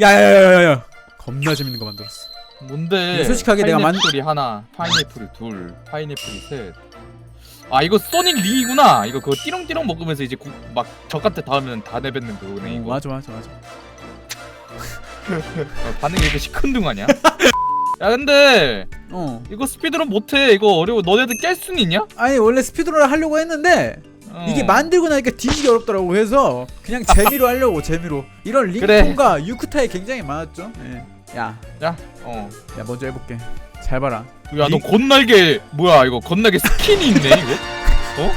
야야야야야 겁나 재밌는 거 만들었어 뭔데? 솔직하게 내가 만- 파인애플이 하나, 파인애플이 둘, 파인애플이 셋. 아 이거 소닉 링이구나. 이거 그거 띠렁띠렁 먹으면서 이제 구, 막 적한테 닿으면 다 내뱉는 그거네 어, 이거. 맞아 맞아 맞아 어, 반응이 이렇게 시큰둥하냐? 야 근데 어 이거 스피드런 못해. 이거 어려워. 너네들 깰 수는 있냐? 아니 원래 스피드런을 하려고 했는데 어. 이게 만들고 나니까 뒤지기 어렵더라고 해서 그냥 재미로 하려고 재미로 이런 그래. 링통과 유크타에 굉장히 많았죠 예. 야, 야, 어. 야 먼저 해볼게 잘 봐라 야, 너 링- 건날개 뭐야? 이거 건날개 스킨이 있네 이거. 어?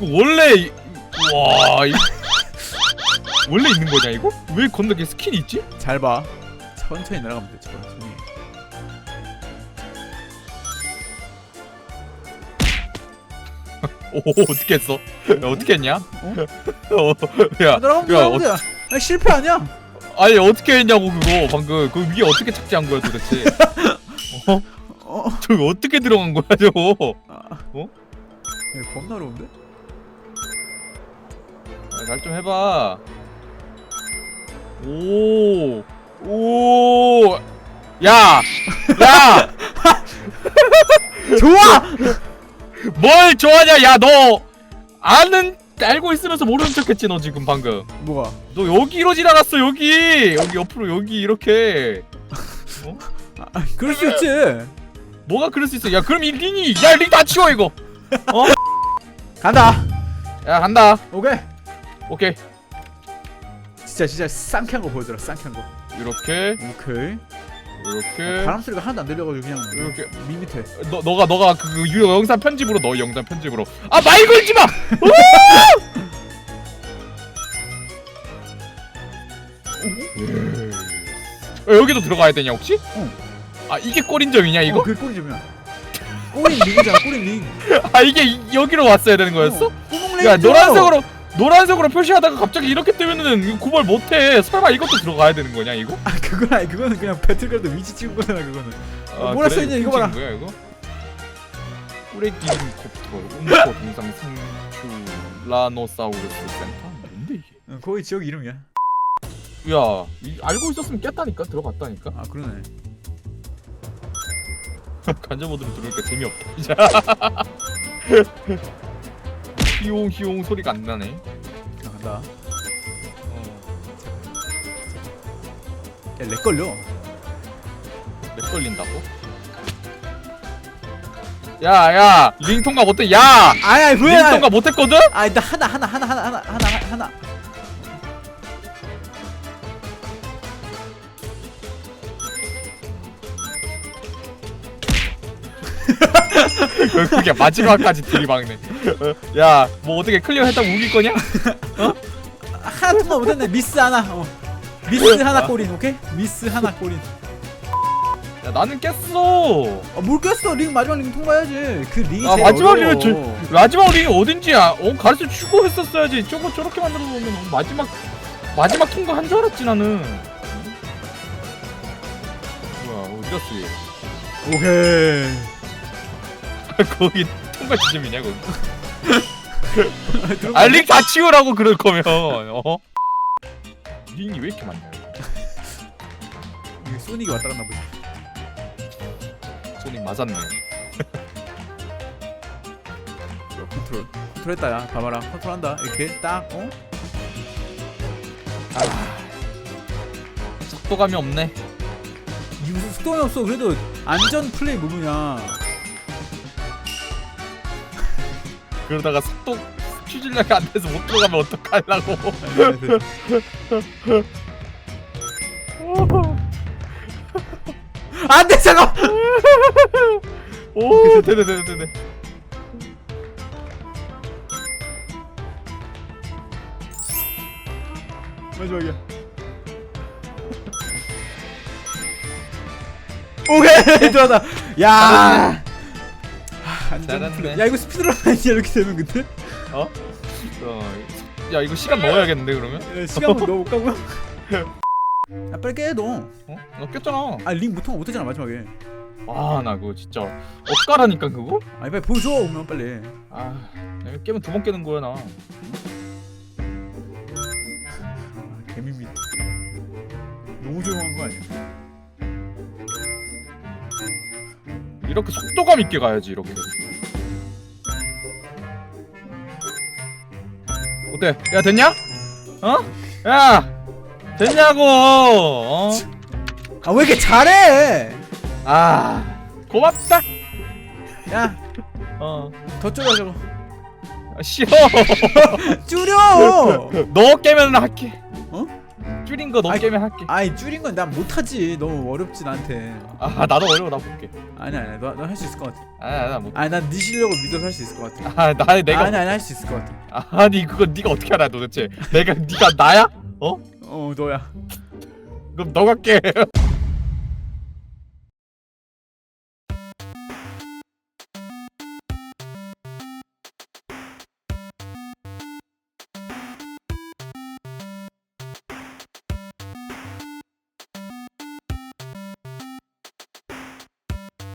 이거 원래 이- 와 이... 원래 있는 거냐 이거? 왜 건날개 스킨이 있지? 잘봐 천천히 날아가면 돼 천천히 오 어떻게 했어? 야, 어떻게 했냐? 어? 야, 날아가면 야, 돼 아니 실패 아니야 아니 어떻게 했냐고 그거 방금 그 위에 어떻게 착지한 거야 도대체? 어? 어 저기 어떻게 들어간 거야 저거? 이거 겁나 어려운데 잘 좀 해봐. 오, 오, 야, 야, 좋아 뭘 좋아하냐? 야, 너 아는 알고 있으면서 모르는 척했지 너 지금 방금. 뭐가 너 여기로 지나갔어 여기 여기 옆으로 여기 이렇게. 아, 그럴 수 있지 뭐가 그럴 수 있어? 야, 그럼 이 링이 야 링 다 치워 이거. 간다 야 간다. 오케이 오케이. 진짜 진짜 쌍쾌한 거 보여줘라 쌍쾌한 거 이렇게 오케이 이렇게 바람 소리가 하나도 안 들려가지고 그냥 이렇게 밋밋해 너 너가 너가 그, 그 유- 영상 편집으로 넣어 영상 편집으로 아말 걸지 마. 어, 여기도 들어가야 되냐 혹시? 응. 아 이게 꼬린점이냐 이거? 어, 그게 꼬리점이야 꼬린 링이잖아 꼬린 링 아 이게 이- 여기로 왔어야 되는 거였어? 어, 야. 노란색으로 노란색으로 표시하다가 갑자기 이렇게 뜨면은 구별 못해. 설마 이것도 들어가야 되는 거냐 이거? 아 그건 아니 그거는 그냥 배틀그라운드 위치 찍은 거잖아 그거는 아, 뭐라 써있냐, 이거 봐라. 거야 이거? 꾸레기 kop터 음코 동상 상추 라노사우루스 센터 뭔데 이게? 응, 거기 지역 이름이야 야 이, 알고 있었으면 깼다니까 들어갔다니까 아 그러네 간접모드로 들어오니까 재미없다 히옹 히옹 소리가 안 나네 나 간다 어, 야렉 걸려 렉 걸린다고? 야야 링 통과 못해 야! 아이 아이 링 뭐야 통과 못했거든? 아이 나 하나 하나 하나 하나 하나 하나 하나 그게 마지막까지 들이박네. 야 뭐 어떻게 클리어 했다고 우길 거냐? 하나 통과 못했네 미스 하나. 어. 미스 하나 꼬린 오케이? 미스 하나 꼬린 야 나는 깼어. 아, 뭘 꼈어? 링 마지막 링 통과해야지. 그 링이 아, 제일 마지막 어려워. 마지막 링이 어딘지야. 어 가르쳐 주고 했었어야지. 저거 저렇게 만들어 놓으면 마지막 마지막 통과한 줄 알았지 나는. 뭐야 어디 갔어 얘. 오케이 거기 통과 지점이냐 거기. 알링 다 치우라고 그럴 거면 어? 링이 왜 이렇게 많냐 이게 소닉이 왔다 갔나 보지. 소닉 맞았네. 야, 컨트롤 컨트롤했다 야 봐봐라. 컨트롤한다. 이렇게 딱 어? 속도감이 없네. 이 무슨 속도는 없어. 그래도 안전 플레이 부분이 그러다가 속도 추진력이 안 돼서 못 들어가면 어떡하려고. 안돼 잠깐! 오 되네 되네 되네 마지막이야. 오케이 들어왔다. 야 플레이 야 이거 스피드런 아니야 이렇게 되면 근데? 어, 야 이거 시간 넣어야겠는데 그러면? 야, 시간 한번 넣어볼까 고아 빨리 깨 너. 어? 너 깼잖아. 아링 못통 못했잖아 마지막에. 아 나 그거 진짜 엇가라니까 그거? 아니 빨리 보여줘 오면 빨리. 아 이거 깨면 두 번 깨는 거야 나. 아, 개미미 너무 조용한 거 아니야? 이렇게 속도감 있게 가야지 이렇게 어때? 야 됐냐? 어? 야 됐냐고 어? 아 왜 이렇게 잘해? 아 고맙다 야, 어 더 줄여 저거. 아, 싫어 줄여. 너 깨면 할게 어? 줄인 거너 아이, 깨면 할게 아이 줄인 건 난 못하지. 너무 어렵지 나한테. 아 나도 어려워 나 볼게 아니 아니, 너너 할 수 있을 것 같아. 아나 못 아니 난 네 실력을 믿어서 할 수 있을 것 같아. 아, 나 내가 아니 아니 할 수 있을 것 같아. 아니 그거 네가 어떻게 알아 도대체 내가 네가 나야? 어? 어 너야. 그럼 너가 깨